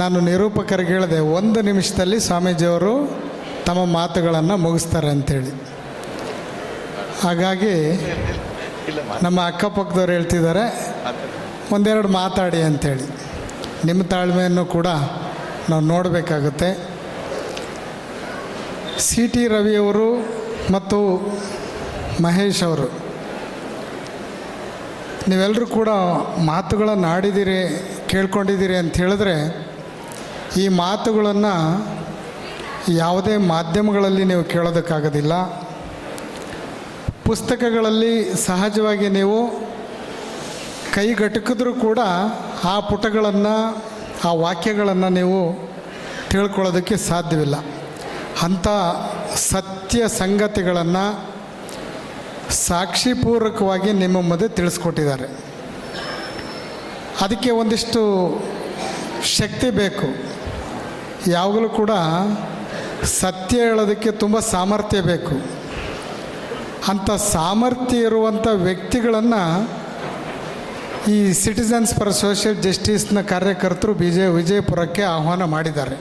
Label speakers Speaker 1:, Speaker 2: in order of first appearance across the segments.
Speaker 1: ನಾನು ನಿರೂಪಕರಿಗೆ ಹೇಳಿದೆ ಒಂದು ನಿಮಿಷದಲ್ಲಿ ಸ್ವಾಮೀಜಿಯವರು ತಮ್ಮ ಮಾತುಗಳನ್ನು ಮುಗಿಸ್ತಾರೆ ಅಂಥೇಳಿ ಹಾಗಾಗಿ ನಮ್ಮ ಅಕ್ಕಪಕ್ಕದವ್ರು ಹೇಳ್ತಿದ್ದಾರೆ, ಒಂದೆರಡು ಮಾತಾಡಿ ಅಂಥೇಳಿ ನಿಮ್ಮ ತಾಳ್ಮೆಯನ್ನು ಕೂಡ ನಾವು ನೋಡಬೇಕಾಗುತ್ತೆ. ಸಿ ಟಿ ರವಿಯವರು ಮತ್ತು ಮಹೇಶ್ ಅವರು ನೀವೆಲ್ಲರೂ ಕೂಡ ಮಾತುಗಳನ್ನು ಆಡಿದ್ದೀರಿ, ಕೇಳ್ಕೊಂಡಿದ್ದೀರಿ ಅಂತ ಹೇಳಿದ್ರೆ ಈ ಮಾತುಗಳನ್ನು ಯಾವುದೇ ಮಾಧ್ಯಮಗಳಲ್ಲಿ ನೀವು ಕೇಳೋದಕ್ಕಾಗೋದಿಲ್ಲ. ಪುಸ್ತಕಗಳಲ್ಲಿ ಸಹಜವಾಗಿ ನೀವು ಕೈಗಟಕಿದ್ರೂ ಕೂಡ ಆ ಪುಟಗಳನ್ನು, ಆ ವಾಕ್ಯಗಳನ್ನು ನೀವು ತಿಳ್ಕೊಳ್ಳೋದಕ್ಕೆ ಸಾಧ್ಯವಿಲ್ಲ. ಅಂಥ ಸತ್ಯ ಸಂಗತಿಗಳನ್ನು ಸಾಕ್ಷಿಪೂರ್ವಕವಾಗಿ ನಿಮ್ಮ ಮುಂದೆ ತಿಳಿಸ್ಕೊಟ್ಟಿದ್ದಾರೆ. ಅದಕ್ಕೆ ಒಂದಿಷ್ಟು ಶಕ್ತಿ ಬೇಕು. ಯಾವಾಗಲೂ ಕೂಡ ಸತ್ಯ ಹೇಳೋದಕ್ಕೆ ತುಂಬ ಸಾಮರ್ಥ್ಯ ಬೇಕು. ಅಂಥ ಸಾಮರ್ಥ್ಯ ಇರುವಂಥ ವ್ಯಕ್ತಿಗಳನ್ನು ಈ ಸಿಟಿಸನ್ಸ್ ಫಾರ್ ಸೋಷಿಯಲ್ ಜಸ್ಟಿಸ್ನ ಕಾರ್ಯಕರ್ತರು ಬಿಜೆ ವಿಜಯಪುರಕ್ಕೆ ಆಹ್ವಾನ ಮಾಡಿದ್ದಾರೆ.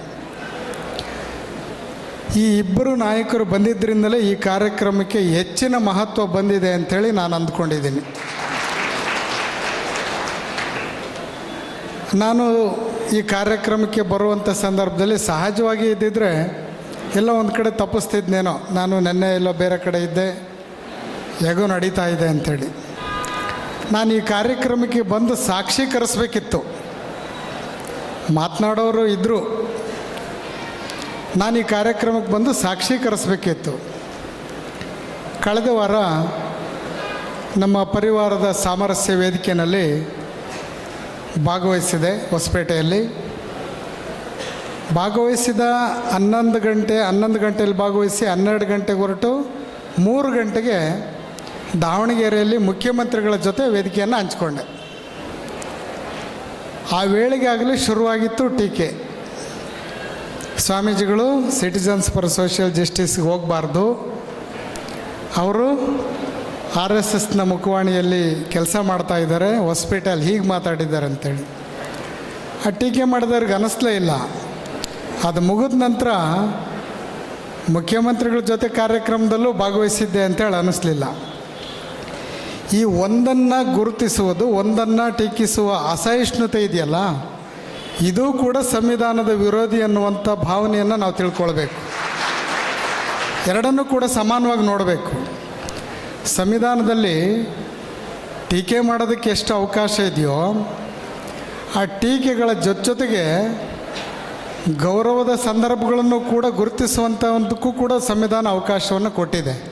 Speaker 1: ಈ ಇಬ್ಬರು ನಾಯಕರು ಬಂದಿದ್ದರಿಂದಲೇ ಈ ಕಾರ್ಯಕ್ರಮಕ್ಕೆ ಹೆಚ್ಚಿನ ಮಹತ್ವ ಬಂದಿದೆ ಅಂಥೇಳಿ ನಾನು ಅಂದ್ಕೊಂಡಿದ್ದೀನಿ. ನಾನು ಈ ಕಾರ್ಯಕ್ರಮಕ್ಕೆ ಬರುವಂಥ ಸಂದರ್ಭದಲ್ಲಿ ಸಹಜವಾಗಿ ಇದ್ದಿದ್ದರೆ ಎಲ್ಲ ಒಂದು ಕಡೆ ತಪ್ಪಿಸ್ತಿದ್ನೇನೋ. ನಾನು ನೆನ್ನೆ ಎಲ್ಲ ಬೇರೆ ಕಡೆ ಇದ್ದೆ. ಹೇಗೋ ನಡೀತಾ ಇದೆ ಅಂಥೇಳಿ ನಾನು ಈ ಕಾರ್ಯಕ್ರಮಕ್ಕೆ ಬಂದು ಸಾಕ್ಷೀಕರಿಸ್ಬೇಕಿತ್ತು ಮಾತನಾಡೋರು ಇದ್ದರು ನಾನು ಈ ಕಾರ್ಯಕ್ರಮಕ್ಕೆ ಬಂದು ಸಾಕ್ಷೀಕರಿಸ್ಬೇಕಿತ್ತು ಕಳೆದ ವಾರ ನಮ್ಮ ಪರಿವಾರದ ಸಾಮರಸ್ಯ ವೇದಿಕೆಯಲ್ಲಿ ಭಾಗವಹಿಸಿದೆ ಹೊಸಪೇಟೆಯಲ್ಲಿ. ಭಾಗವಹಿಸಿದ ಹನ್ನೊಂದು ಗಂಟೆ, ಹನ್ನೊಂದು ಗಂಟೆಯಲ್ಲಿ ಭಾಗವಹಿಸಿ ಹನ್ನೆರಡು ಗಂಟೆಗೆ ಹೊರಟು ಮೂರು ಗಂಟೆಗೆ ದಾವಣಗೆರೆಯಲ್ಲಿ ಮುಖ್ಯಮಂತ್ರಿಗಳ ಜೊತೆ ವೇದಿಕೆಯನ್ನು ಹಂಚಿಕೊಂಡೆ. ಆ ವೇಳೆಗಾಗಲೇ ಶುರುವಾಗಿತ್ತು ಟೀಕೆ. ಸ್ವಾಮೀಜಿಗಳು, ಸಿಟಿಜನ್ಸ್ ಫಾರ್ ಸೋಷಿಯಲ್ ಜಸ್ಟಿಸ್ಗೆ ಹೋಗಬಾರ್ದು. ಅವರು ಆರ್ ಎಸ್ ಎಸ್ನ ಮುಖವಾಣಿಯಲ್ಲಿ ಕೆಲಸ ಮಾಡ್ತಾ ಇದ್ದಾರೆ. ಹಾಸ್ಪಿಟಲ್ ಹೀಗೆ ಮಾತಾಡಿದ್ದಾರೆ ಅಂತೇಳಿ. ಆ ಟೀಕೆ ಮಾಡಿದವ್ರಿಗೆ ಅನಿಸ್ಲೇ ಇಲ್ಲ. ಅದು ಮುಗಿದ ನಂತರ ಮುಖ್ಯಮಂತ್ರಿಗಳ ಜೊತೆ ಕಾರ್ಯಕ್ರಮದಲ್ಲೂ ಭಾಗವಹಿಸಿದ್ದೆ ಅಂತೇಳಿ ಅನ್ನಿಸ್ಲಿಲ್ಲ ಈ ಒಂದನ್ನು ಗುರುತಿಸುವುದು, ಒಂದನ್ನು ಟೀಕಿಸುವ ಅಸಹಿಷ್ಣುತೆ ಇದೆಯಲ್ಲ? ಇದು ಕೂಡ ಸಂವಿಧಾನದ ವಿರೋಧಿ ಅನ್ನುವಂಥ ಭಾವನೆಯನ್ನು ನಾವು ತಿಳ್ಕೊಳ್ಬೇಕು. ಎರಡನ್ನೂ ಕೂಡ ಸಮಾನವಾಗಿ ನೋಡಬೇಕು. ಸಂವಿಧಾನದಲ್ಲಿ ಟೀಕೆ ಮಾಡೋದಕ್ಕೆ ಎಷ್ಟು ಅವಕಾಶ ಇದೆಯೋ, ಆ ಟೀಕೆಗಳ ಜೊತೆಗೆ ಗೌರವದ ಸಂದರ್ಭಗಳನ್ನು ಕೂಡ ಗುರುತಿಸುವಂಥ ಒಂದಕ್ಕೂ ಕೂಡ ಸಂವಿಧಾನ ಅವಕಾಶವನ್ನು ಕೊಟ್ಟಿದೆ.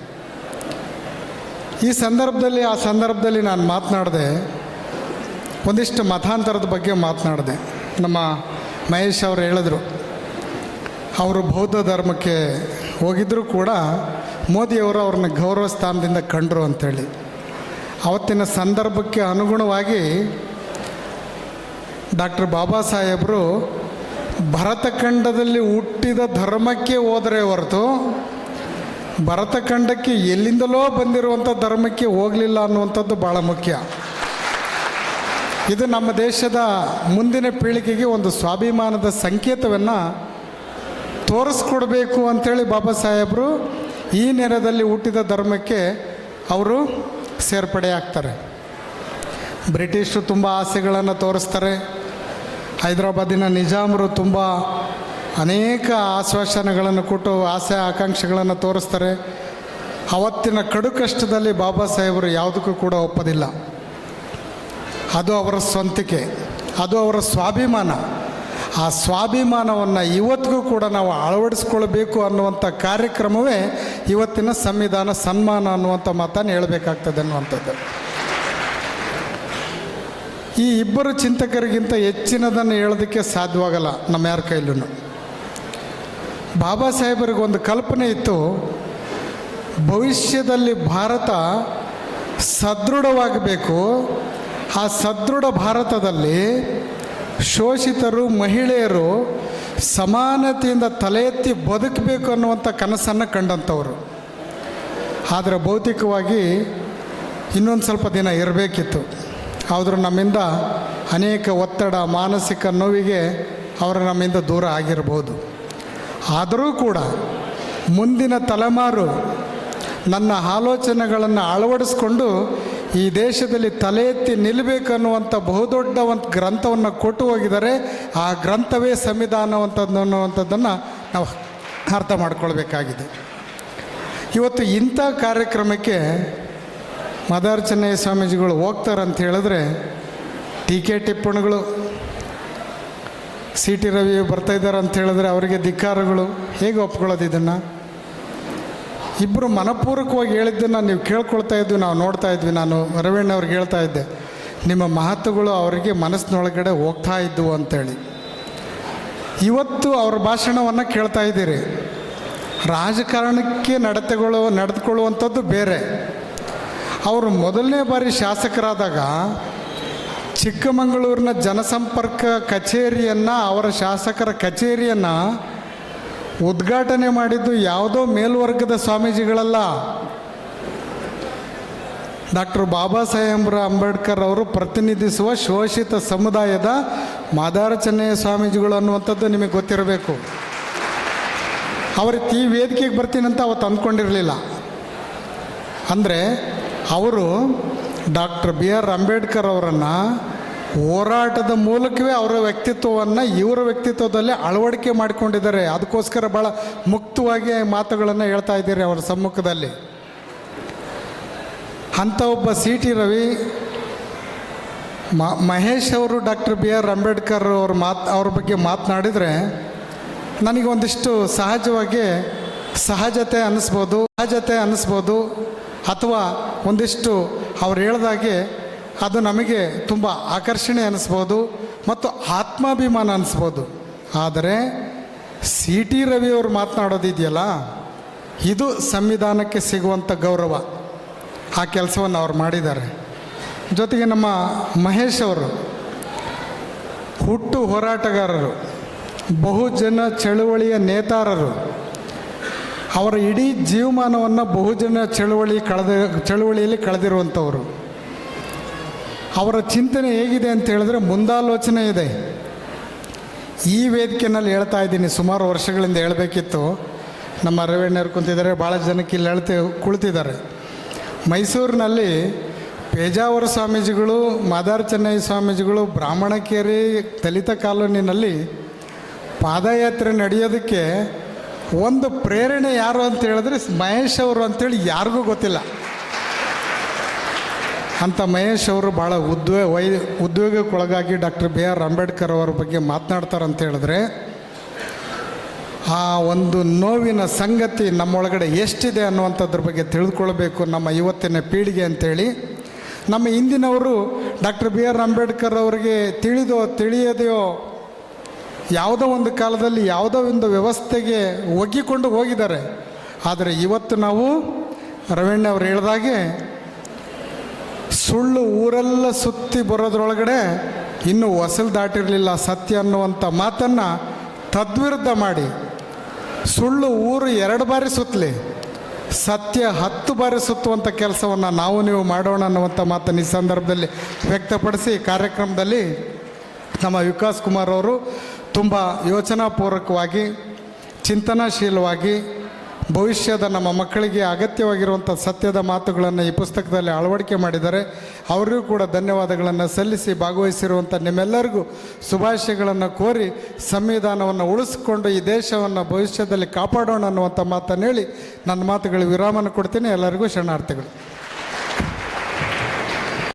Speaker 1: ಈ ಸಂದರ್ಭದಲ್ಲಿ, ಆ ಸಂದರ್ಭದಲ್ಲಿ ನಾನು ಮಾತನಾಡಿದೆ, ಒಂದಿಷ್ಟು ಮತಾಂತರದ ಬಗ್ಗೆ ಮಾತನಾಡಿದೆ, ನಮ್ಮ ಮಹೇಶ್ ಅವರು ಹೇಳಿದ್ರು. ಅವರು ಬೌದ್ಧ ಧರ್ಮಕ್ಕೆ ಹೋಗಿದ್ದರೂ ಕೂಡ ಮೋದಿಯವರು ಅವ್ರನ್ನ ಗೌರವ ಸ್ಥಾನದಿಂದ ಕಂಡರು ಅಂಥೇಳಿ. ಅವತ್ತಿನ ಸಂದರ್ಭಕ್ಕೆ ಅನುಗುಣವಾಗಿ ಡಾಕ್ಟರ್ ಬಾಬಾ ಸಾಹೇಬರು ಭರತಖಂಡದಲ್ಲಿ ಹುಟ್ಟಿದ ಧರ್ಮಕ್ಕೆ ಹೋದರೆ ಹೊರತು ಭರತಖಂಡಕ್ಕೆ ಎಲ್ಲಿಂದಲೋ ಬಂದಿರುವಂಥ ಧರ್ಮಕ್ಕೆ ಹೋಗಲಿಲ್ಲ ಅನ್ನುವಂಥದ್ದು ಭಾಳ ಮುಖ್ಯ. ಇದು ನಮ್ಮ ದೇಶದ ಮುಂದಿನ ಪೀಳಿಗೆಗೆ ಒಂದು ಸ್ವಾಭಿಮಾನದ ಸಂಕೇತವನ್ನು ತೋರಿಸ್ಕೊಡ್ಬೇಕು ಅಂಥೇಳಿ ಬಾಬಾ ಸಾಹೇಬರು ಈ ನೆರದಲ್ಲಿ ಹುಟ್ಟಿದ ಧರ್ಮಕ್ಕೆ ಅವರು ಸೇರ್ಪಡೆ ಆಗ್ತಾರೆ. ಬ್ರಿಟಿಷರು ತುಂಬ ಆಸೆಗಳನ್ನು ತೋರಿಸ್ತಾರೆ. ಹೈದರಾಬಾದಿನ ನಿಜಾಮರು ತುಂಬ ಅನೇಕ ಆಶ್ವಾಸನೆಗಳನ್ನು ಕೊಟ್ಟು ಆಸೆ ಆಕಾಂಕ್ಷೆಗಳನ್ನು ತೋರಿಸ್ತಾರೆ. ಅವತ್ತಿನ ಕಡು ಕಷ್ಟದಲ್ಲಿ ಬಾಬಾ ಸಾಹೇಬರು ಯಾವುದಕ್ಕೂ ಕೂಡ ಒಪ್ಪೋದಿಲ್ಲ. ಅದು ಅವರ ಸ್ವಂತಿಕೆ, ಅದು ಅವರ ಸ್ವಾಭಿಮಾನ. ಆ ಸ್ವಾಭಿಮಾನವನ್ನು ಇವತ್ತಿಗೂ ಕೂಡ ನಾವು ಅಳವಡಿಸ್ಕೊಳ್ಬೇಕು ಅನ್ನುವಂಥ ಕಾರ್ಯಕ್ರಮವೇ ಇವತ್ತಿನ ಸಂವಿಧಾನ ಸನ್ಮಾನ ಅನ್ನುವಂಥ ಮಾತನ್ನು ಹೇಳಬೇಕಾಗ್ತದೆ ಅನ್ನುವಂಥದ್ದು. ಈ ಇಬ್ಬರು ಚಿಂತಕರಿಗಿಂತ ಹೆಚ್ಚಿನದನ್ನು ಹೇಳೋದಕ್ಕೆ ಸಾಧ್ಯವಾಗಲ್ಲ ನಮ್ಮ ಯಾರ ಕೈಲೂ ಬಾಬಾ ಸಾಹೇಬರಿಗೆ ಒಂದು ಕಲ್ಪನೆ ಇತ್ತು, ಭವಿಷ್ಯದಲ್ಲಿ ಭಾರತ ಸದೃಢವಾಗಬೇಕು, ಆ ಸದೃಢ ಭಾರತದಲ್ಲಿ ಶೋಷಿತರು, ಮಹಿಳೆಯರು ಸಮಾನತೆಯಿಂದ ತಲೆ ಎತ್ತಿ ಬದುಕಬೇಕು ಅನ್ನುವಂಥ ಕನಸನ್ನು ಕಂಡಂಥವ್ರು. ಆದರೆ ಭೌತಿಕವಾಗಿ ಇನ್ನೊಂದು ಸ್ವಲ್ಪ ದಿನ ಇರಬೇಕಿತ್ತು. ಆದರೂ ನಮ್ಮಿಂದ ಅನೇಕ ಒತ್ತಡ, ಮಾನಸಿಕ ನೋವಿಗೆ ಅವರು ನಮ್ಮಿಂದ ದೂರ ಆಗಿರ್ಬೋದು. ಆದರೂ ಕೂಡ ಮುಂದಿನ ತಲೆಮಾರು ನನ್ನ ಆಲೋಚನೆಗಳನ್ನು ಅಳವಡಿಸ್ಕೊಂಡು ಈ ದೇಶದಲ್ಲಿ ತಲೆ ಎತ್ತಿ ನಿಲ್ಲಬೇಕನ್ನುವಂಥ ಬಹುದೊಡ್ಡ ಒಂದು ಗ್ರಂಥವನ್ನು ಕೊಟ್ಟು ಹೋಗಿದ್ದಾರೆ. ಆ ಗ್ರಂಥವೇ ಸಂವಿಧಾನವಂಥದ್ದು ಅನ್ನುವಂಥದ್ದನ್ನು ನಾವು ಅರ್ಥ ಮಾಡ್ಕೊಳ್ಬೇಕಾಗಿದೆ. ಇವತ್ತು ಇಂಥ ಕಾರ್ಯಕ್ರಮಕ್ಕೆ ಮದಾರ್ ಸ್ವಾಮೀಜಿಗಳು ಹೋಗ್ತಾರೆ ಅಂತ ಹೇಳಿದ್ರೆ ಟೀಕೆ ಟಿಪ್ಪಣಿಗಳು, ಸಿ ಟಿ ರವಿ ಬರ್ತಾ ಇದ್ದಾರೆ ಅಂತ ಹೇಳಿದ್ರೆ ಅವರಿಗೆ ಧಿಕ್ಕಾರಗಳು ಹೇಗೆ ಒಪ್ಕೊಳ್ಳೋದು ಇದನ್ನು? ಇಬ್ಬರು ಮನಪೂರ್ವಕವಾಗಿ ಹೇಳಿದ್ದನ್ನು ನೀವು ಕೇಳ್ಕೊಳ್ತಾ ಇದ್ವಿ, ನಾವು ನೋಡ್ತಾ ಇದ್ವಿ. ನಾನು ರವೀಣ್ ಅವ್ರಿಗೆ ಹೇಳ್ತಾ ಇದ್ದೆ, ನಿಮ್ಮ ಮಹತ್ವಗಳು ಅವರಿಗೆ ಮನಸ್ಸಿನೊಳಗಡೆ ಹೋಗ್ತಾ ಇದ್ದವು ಅಂತೇಳಿ. ಇವತ್ತು ಅವ್ರ ಭಾಷಣವನ್ನು ಕೇಳ್ತಾ ಇದ್ದೀರಿ. ರಾಜಕಾರಣಕ್ಕೆ ನಡತೆಗಳು, ನಡೆದುಕೊಳ್ಳುವಂಥದ್ದು ಬೇರೆ. ಅವರು ಮೊದಲನೇ ಬಾರಿ ಶಾಸಕರಾದಾಗ ಚಿಕ್ಕಮಗಳೂರಿನ ಜನಸಂಪರ್ಕ ಕಚೇರಿಯನ್ನು, ಅವರ ಶಾಸಕರ ಕಚೇರಿಯನ್ನು ಉದ್ಘಾಟನೆ ಮಾಡಿದ್ದು ಯಾವುದೋ ಮೇಲ್ವರ್ಗದ ಸ್ವಾಮೀಜಿಗಳಲ್ಲ. ಡಾಕ್ಟರ್ ಬಾಬಾ ಸಾಹೇಬ್ರ ಅಂಬೇಡ್ಕರ್ ಅವರು ಪ್ರತಿನಿಧಿಸುವ ಶೋಷಿತ ಸಮುದಾಯದ ಮಾದಾರ ಚೆನ್ನಯ್ಯ ಸ್ವಾಮೀಜಿಗಳು ಅನ್ನುವಂಥದ್ದು ನಿಮಗೆ ಗೊತ್ತಿರಬೇಕು. ಅವ್ರಿಗೆ ಈ ವೇದಿಕೆಗೆ ಬರ್ತೀನಂತ ಅವತ್ತು ಅಂದ್ಕೊಂಡಿರಲಿಲ್ಲ. ಅಂದರೆ ಅವರು ಡಾಕ್ಟರ್ ಬಿ ಆರ್ ಅಂಬೇಡ್ಕರ್ ಅವರನ್ನು ಹೋರಾಟದ ಮೂಲಕವೇ ಅವರ ವ್ಯಕ್ತಿತ್ವವನ್ನು ಇವರ ವ್ಯಕ್ತಿತ್ವದಲ್ಲಿ ಅಳವಡಿಕೆ ಮಾಡಿಕೊಂಡಿದ್ದಾರೆ. ಅದಕ್ಕೋಸ್ಕರ ಭಾಳ ಮುಕ್ತವಾಗಿ ಮಾತುಗಳನ್ನು ಹೇಳ್ತಾ ಇದ್ದೀರಿ ಅವರ ಸಮ್ಮುಖದಲ್ಲಿ. ಅಂಥ ಒಬ್ಬ ಸಿ ಟಿ ರವಿ ಮಹೇಶ್ ಅವರು ಡಾಕ್ಟರ್ ಬಿ ಆರ್ ಅಂಬೇಡ್ಕರ್ ಅವ್ರ ಮಾತು, ಅವ್ರ ಬಗ್ಗೆ ಮಾತನಾಡಿದರೆ ನನಗೆ ಒಂದಿಷ್ಟು ಸಹಜವಾಗಿ ಸಹಜತೆ ಅನ್ನಿಸ್ಬೋದು ಸಹಜತೆ ಅನ್ನಿಸ್ಬೋದು, ಅಥವಾ ಒಂದಿಷ್ಟು ಅವ್ರು ಹೇಳ್ದಾಗೆ ಅದು ನಮಗೆ ತುಂಬ ಆಕರ್ಷಣೆ ಅನ್ನಿಸ್ಬೋದು ಮತ್ತು ಆತ್ಮಾಭಿಮಾನ ಅನ್ನಿಸ್ಬೋದು ಆದರೆ ಸಿ ಟಿ ರವಿಯವರು ಮಾತನಾಡೋದಿದೆಯಲ್ಲ, ಇದು ಸಂವಿಧಾನಕ್ಕೆ ಸಿಗುವಂಥ ಗೌರವ ಆ ಕೆಲಸವನ್ನು ಅವ್ರು ಮಾಡಿದ್ದಾರೆ. ಜೊತೆಗೆ ನಮ್ಮ ಮಹೇಶ್ ಅವರು, ಹುಟ್ಟು ಹೋರಾಟಗಾರರು, ಬಹುಜನ ಚಳುವಳಿಯ ನೇತಾರರು, ಅವರ ಇಡೀ ಜೀವಮಾನವನ್ನು ಬಹುಜನ ಚಳುವಳಿ ಕಳೆದ, ಚಳುವಳಿಯಲ್ಲಿ ಕಳೆದಿರುವಂಥವರು ಅವರ ಚಿಂತನೆ ಹೇಗಿದೆ ಅಂತ ಹೇಳಿದ್ರೆ ಮುಂದಾಲೋಚನೆ ಇದೆ. ಈ ವೇದಿಕೆನಲ್ಲಿ ಹೇಳ್ತಾ ಇದ್ದೀನಿ, ಸುಮಾರು ವರ್ಷಗಳಿಂದ ಹೇಳಬೇಕಿತ್ತು. ನಮ್ಮ ರವೀಣ್ಣರು ಕುಂತಿದ್ದಾರೆ ಭಾಳ ಜನಕ್ಕೆ ಇಲ್ಲಿ ಹೇಳ್ತಿ ಕುಳಿತಿದ್ದಾರೆ. ಮೈಸೂರಿನಲ್ಲಿ ಪೇಜಾವರ ಸ್ವಾಮೀಜಿಗಳು, ಮಾದಾರ್ ಚೆನ್ನೈ ಸ್ವಾಮೀಜಿಗಳು, ಬ್ರಾಹ್ಮಣಕೇರಿ ದಲಿತ ಕಾಲೋನಿನಲ್ಲಿ ಪಾದಯಾತ್ರೆ ನಡೆಯೋದಕ್ಕೆ ಒಂದು ಪ್ರೇರಣೆ ಯಾರು ಅಂತ ಹೇಳಿದ್ರೆ ಮಹೇಶ್ ಅವರು ಅಂತೇಳಿ ಯಾರಿಗೂ ಗೊತ್ತಿಲ್ಲ. ಅಂಥ ಮಹೇಶ್ ಅವರು ಭಾಳ ಉದ್ವೇ ವೈ ಉದ್ವೇಗಕ್ಕೊಳಗಾಗಿ ಡಾಕ್ಟರ್ ಬಿ ಆರ್ ಅಂಬೇಡ್ಕರ್ ಅವರ ಬಗ್ಗೆ ಮಾತನಾಡ್ತಾರಂತ ಹೇಳಿದ್ರೆ, ಆ ಒಂದು ನೋವಿನ ಸಂಗತಿ ನಮ್ಮೊಳಗಡೆ ಎಷ್ಟಿದೆ ಅನ್ನುವಂಥದ್ರ ಬಗ್ಗೆ ತಿಳಿದುಕೊಳ್ಬೇಕು ನಮ್ಮ ಇವತ್ತಿನ ಪೀಳಿಗೆ ಅಂತೇಳಿ. ನಮ್ಮ ಹಿಂದಿನವರು ಡಾಕ್ಟರ್ ಬಿ ಆರ್ ಅಂಬೇಡ್ಕರ್ ಅವರಿಗೆ ತಿಳಿದೋ ತಿಳಿಯದೆಯೋ ಯಾವುದೋ ಒಂದು ಕಾಲದಲ್ಲಿ ಯಾವುದೋ ಒಂದು ವ್ಯವಸ್ಥೆಗೆ ಒಗ್ಗಿಕೊಂಡು ಹೋಗಿದ್ದಾರೆ. ಆದರೆ ಇವತ್ತು ನಾವು ರವೀಣ್ಣವ್ರು ಅವರು ಹೇಳ್ದಾಗೆ ಸುಳ್ಳು ಊರೆಲ್ಲ ಸುತ್ತಿ ಬರೋದ್ರೊಳಗಡೆ ಇನ್ನೂ ಹೊಸಲು ದಾಟಿರಲಿಲ್ಲ ಸತ್ಯ ಅನ್ನುವಂಥ ಮಾತನ್ನು ತದ್ವಿರುದ್ಧ ಮಾಡಿ. ಸುಳ್ಳು ಊರು ಎರಡು ಬಾರಿ ಸುತ್ತಲಿ ಸತ್ಯ ಹತ್ತು ಬಾರಿ ಸುತ್ತುವಂಥ ಕೆಲಸವನ್ನು ನಾವು ನೀವು ಮಾಡೋಣ ಅನ್ನುವಂಥ ಮಾತನ್ನು ಈ ಸಂದರ್ಭದಲ್ಲಿ ವ್ಯಕ್ತಪಡಿಸಿ ಕಾರ್ಯಕ್ರಮದಲ್ಲಿ ನಮ್ಮ ವಿಕಾಸ್ ಕುಮಾರ್ ಅವರು ತುಂಬ ಯೋಚನಾಪೂರ್ವಕವಾಗಿ, ಚಿಂತನಾಶೀಲವಾಗಿ ಭವಿಷ್ಯದ ನಮ್ಮ ಮಕ್ಕಳಿಗೆ ಅಗತ್ಯವಾಗಿರುವಂಥ ಸತ್ಯದ ಮಾತುಗಳನ್ನು ಈ ಪುಸ್ತಕದಲ್ಲಿ ಅಳವಡಿಕೆ ಮಾಡಿದ್ದಾರೆ ಅವರಿಗೂ ಕೂಡ ಧನ್ಯವಾದಗಳನ್ನು ಸಲ್ಲಿಸಿ ಭಾಗವಹಿಸಿರುವಂಥ ನಿಮ್ಮೆಲ್ಲರಿಗೂ ಶುಭಾಶಯಗಳನ್ನು ಕೋರಿ ಸಂವಿಧಾನವನ್ನು ಉಳಿಸಿಕೊಂಡು ಈ ದೇಶವನ್ನು ಭವಿಷ್ಯದಲ್ಲಿ ಕಾಪಾಡೋಣ ಅನ್ನುವಂಥ ಮಾತನ್ನು ಹೇಳಿ ನನ್ನ ಮಾತುಗಳಿಗೆ ವಿರಾಮನ ಕೊಡ್ತೀನಿ. ಎಲ್ಲರಿಗೂ ಶರಣಾರ್ಥಿಗಳು.